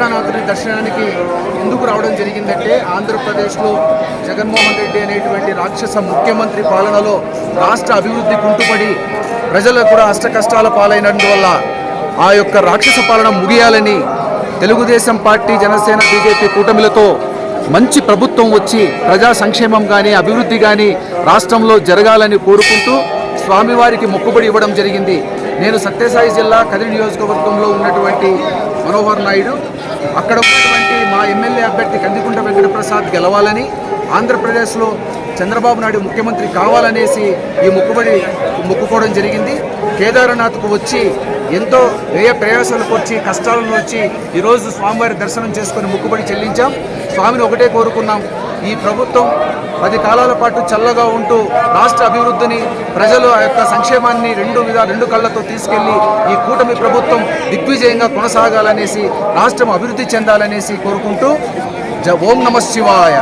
దర్శనానికి ఎందుకు రావడం జరిగిందంటే ఆంధ్రప్రదేశ్లో జగన్మోహన్ రెడ్డి అనేటువంటి రాక్షస ముఖ్యమంత్రి పాలనలో రాష్ట్ర అభివృద్ధి కుంటుపడి ప్రజలు కూడా అష్ట కష్టాల పాలైనందువల్ల ఆ యొక్క రాక్షస పాలన ముగియాలని తెలుగుదేశం పార్టీ జనసేన బీజేపీ కూటమిలతో మంచి ప్రభుత్వం వచ్చి ప్రజా సంక్షేమం కానీ అభివృద్ధి కానీ రాష్ట్రంలో జరగాలని కోరుకుంటూ స్వామివారికి మొక్కుబడి ఇవ్వడం జరిగింది. నేను సత్యసాయి జిల్లా కదిరి నియోజకవర్గంలో ఉన్నటువంటి మనోహర్ నాయుడు. అక్కడ ఉన్నటువంటి మా ఎమ్మెల్యే అభ్యర్థి కందికుంట వెంకటప్రసాద్ గెలవాలని ఆంధ్రప్రదేశ్లో చంద్రబాబు నాయుడు ముఖ్యమంత్రి కావాలనేసి ఈ మొక్కుబడి మొక్కుకోవడం జరిగింది. కేదార్నాథ్కు వచ్చి ఎంతో వ్యయ ప్రయాసాలకు వచ్చి కష్టాలను వచ్చి ఈరోజు స్వామివారి దర్శనం చేసుకొని మొక్కుబడి చెల్లించాం. స్వామిని ఒకటే కోరుకున్నాం. ఈ ప్రభుత్వం పది కాలాల పాటు చల్లగా ఉంటూ రాష్ట్ర అభివృద్ధిని ప్రజలు ఆ యొక్క సంక్షేమాన్ని రెండు విధ రెండు కళ్ళతో తీసుకెళ్ళి ఈ కూటమి ప్రభుత్వం దిగ్విజయంగా కొనసాగాలనేసి రాష్ట్రం అభివృద్ధి చెందాలనేసి కోరుకుంటూ జ ఓం నమ శివాయ.